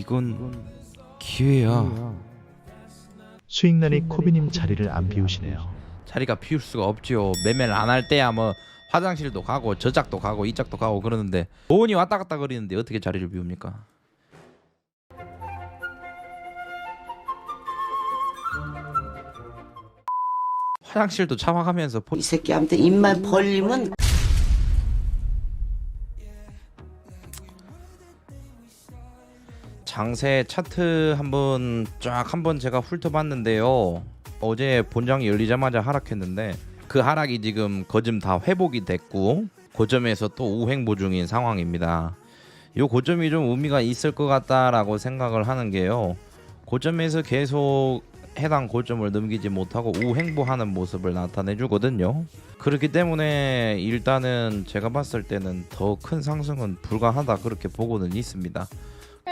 이건 기회야. 수익난이 코비님 자리를 안 비우시네요. 자리가 비울 수가 없지요. 매매를 안 할 때야 뭐 화장실도 가고 저짝도 가고 이짝도 가고 그러는데 돈이 왔다 갔다 거리는데 어떻게 자리를 비웁니까? 화장실도 참아가면서 보- 이 새끼한테 입만 벌리면 장세 차트 한번 쫙 한번 제가 훑어봤는데요. 어제 본장이 열리자마자 하락했는데 그 하락이 지금 거점 다 회복이 됐고 고점에서 또 우행보 중인 상황입니다. 요 고점이 좀 의미가 있을 것 같다라고 생각을 하는 게요. 고점에서 계속 해당 고점을 넘기지 못하고 우행보하는 모습을 나타내 주거든요. 그렇기 때문에 일단은 제가 봤을 때는 더 큰 상승은 불가하다 그렇게 보고는 있습니다.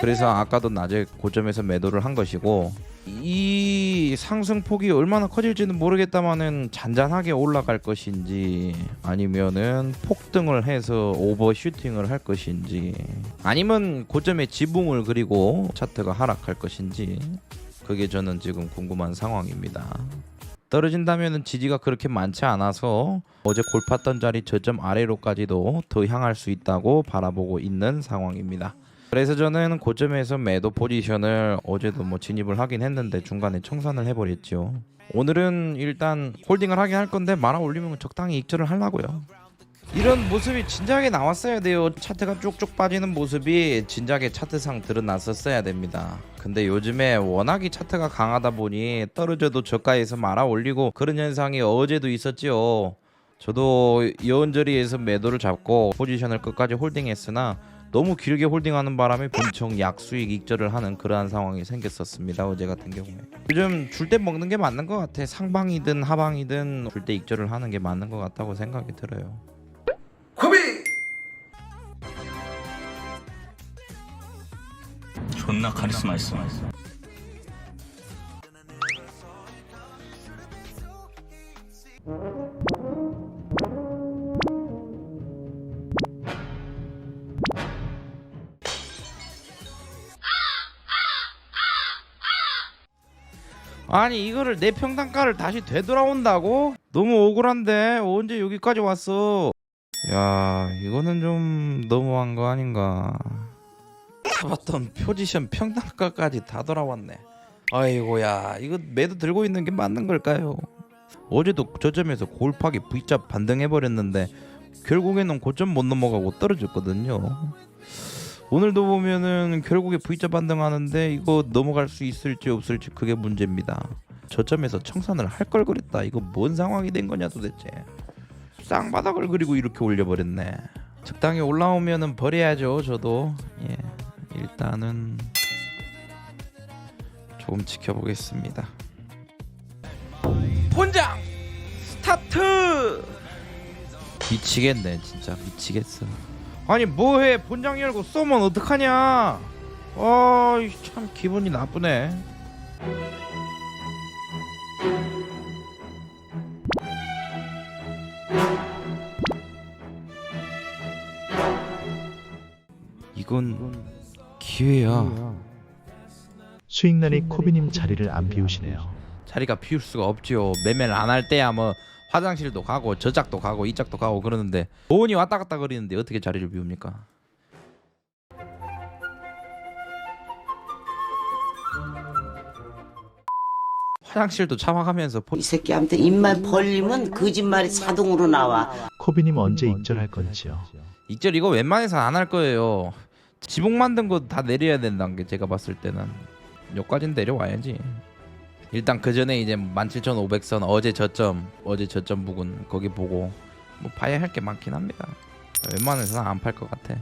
그래서 아까도 낮에 고점에서 매도를 한 것이고 이 상승폭이 얼마나 커질지는 모르겠다마는 잔잔하게 올라갈 것인지 아니면은 폭등을 해서 오버슈팅을 할 것인지 아니면 고점에 지붕을 그리고 차트가 하락할 것인지 그게 저는 지금 궁금한 상황입니다. 떨어진다면은 지지가 그렇게 많지 않아서 어제 골팠던 자리 저점 아래로까지도 더 향할 수 있다고 바라보고 있는 상황입니다. 그래서 저는 고점에서 매도 포지션을 어제도 뭐 진입을 하긴 했는데 중간에 청산을 해버렸죠. 오늘은 일단 홀딩을 하긴 할 건데 말아 올리면 적당히 익절을 하려고요. 이런 모습이 진작에 나왔어야 돼요. 차트가 쭉쭉 빠지는 모습이 진작에 차트상 드러났었어야 됩니다. 근데 요즘에 워낙에 차트가 강하다 보니 떨어져도 저가에서 말아 올리고 그런 현상이 어제도 있었지요. 저도 여운저리에서 매도를 잡고 포지션을 끝까지 홀딩했으나 너무 길게 홀딩하는 바람에 본청 약수익 익절을 하는 그러한 상황이 생겼었습니다. 어제 같은 경우에 요즘 줄 때 먹는 게 맞는 것 같아. 상방이든 하방이든 줄 때 익절을 하는 게 맞는 것 같다고 생각이 들어요. 존나 카리스마 있어. 아니 이거를 내 평단가를 다시 되돌아온다고? 너무 억울한데 언제 여기까지 왔어? 야 이거는 좀 너무한 거 아닌가? 잡았던 포지션 평단가까지 다 돌아왔네. 아이고야 이거 매도 들고 있는 게 맞는 걸까요? 어제도 저점에서 골파기 V자 반등해 버렸는데 결국에는 고점 못 넘어가고 떨어졌거든요. 오늘도 보면은 결국에 V자 반등하는데 이거 넘어갈 수 있을지 없을지 그게 문제입니다. 저점에서 청산을 할 걸 그랬다. 이거 뭔 상황이 된 거냐 도대체. 쌍바닥을 그리고 이렇게 올려버렸네. 적당히 올라오면은 버려야죠. 저도 예 일단은 조금 지켜보겠습니다. 본장 스타트. 미치겠네 진짜 미치겠어. 아니 뭐해? 본장 열고 쏘면 어떡하냐? 아참 기분이 나쁘네. 이건 기회야. 수익난이 코비님 자리를 안 비우시네요. 자리가 비울 수가 없지요. 매매를 안 할 때야 뭐 화장실도 가고 저짝도 가고 이짝도 가고 그러는데 돈이 왔다 갔다 거리는데 어떻게 자리를 비웁니까 화장실도 참아가면서 포... 이 새끼한테 입만 벌리면 거짓말이 자동으로 나와. 코비님 언제 익절할 건지요. 익절 이거 웬만해서 안 할 거예요 지붕 만든 거 다 내려야 된다는 게 제가 봤을 때는 여기까지는 내려와야지 일단 그 전에 이제 17,500선 어제 저점 어제 저점 부근 거기 보고 뭐 봐야 할 게 많긴 합니다. 웬만해서는 안 팔 것 같아.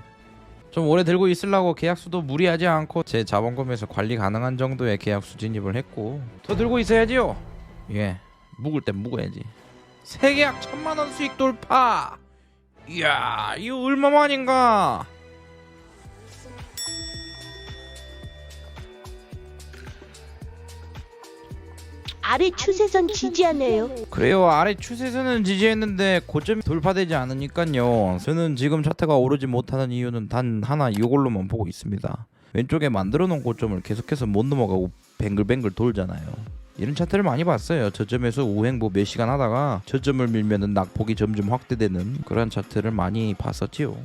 좀 오래 들고 있으려고 계약수도 무리하지 않고 제 자본금에서 관리 가능한 정도의 계약수 진입을 했고. 더 들고 있어야지요. 예 묵을 땐 묵어야지. 세 계약 천만 원 수익 돌파! 이야 이거 얼마만인가 아래 추세선 지지하네요. 그래요 아래 추세선은 지지했는데 고점이 돌파되지 않으니까요 저는 지금 차트가 오르지 못하는 이유는 단 하나 이걸로만 보고 있습니다 왼쪽에 만들어 놓은 고점을 계속해서 못 넘어가고 뱅글뱅글 돌잖아요. 이런 차트를 많이 봤어요. 저점에서 우행보 몇 시간 하다가 저점을 밀면은 낙폭이 점점 확대되는 그런 차트를 많이 봤었지요.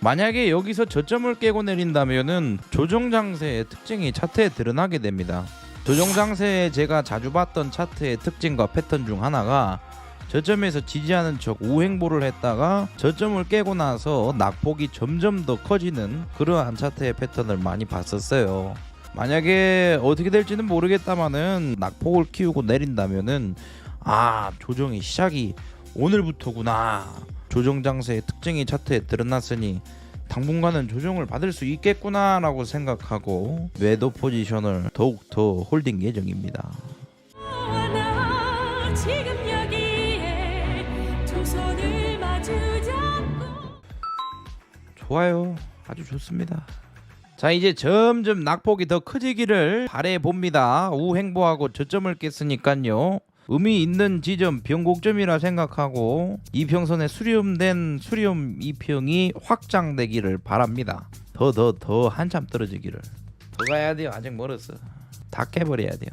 만약에 여기서 저점을 깨고 내린다면은 조정 장세의 특징이 차트에 드러나게 됩니다. 조정 장세에 제가 자주 봤던 차트의 특징과 패턴 중 하나가 저점에서 지지하는 척 우행보를 했다가 저점을 깨고 나서 낙폭이 점점 더 커지는 그러한 차트의 패턴을 많이 봤었어요. 만약에 어떻게 될지는 모르겠다마는 낙폭을 키우고 내린다면은 아 조정의 시작이 오늘부터구나 조정 장세의 특징이 차트에 드러났으니 당분간은 조정을 받을 수 있겠구나라고 생각하고 매도 포지션을 더욱더 홀딩 예정입니다. 좋아요. 아주 좋습니다. 자 이제 점점 낙폭이 더 커지기를 바래 봅니다. 우행보하고 저점을 깼으니까요. 의미 있는 지점 변곡점이라 생각하고 이평선에 수렴된 수렴 이평이 확장되기를 바랍니다. 더 더 더 한참 떨어지기를. 더 가야 돼요. 아직 멀었어. 다 깨버려야 돼요.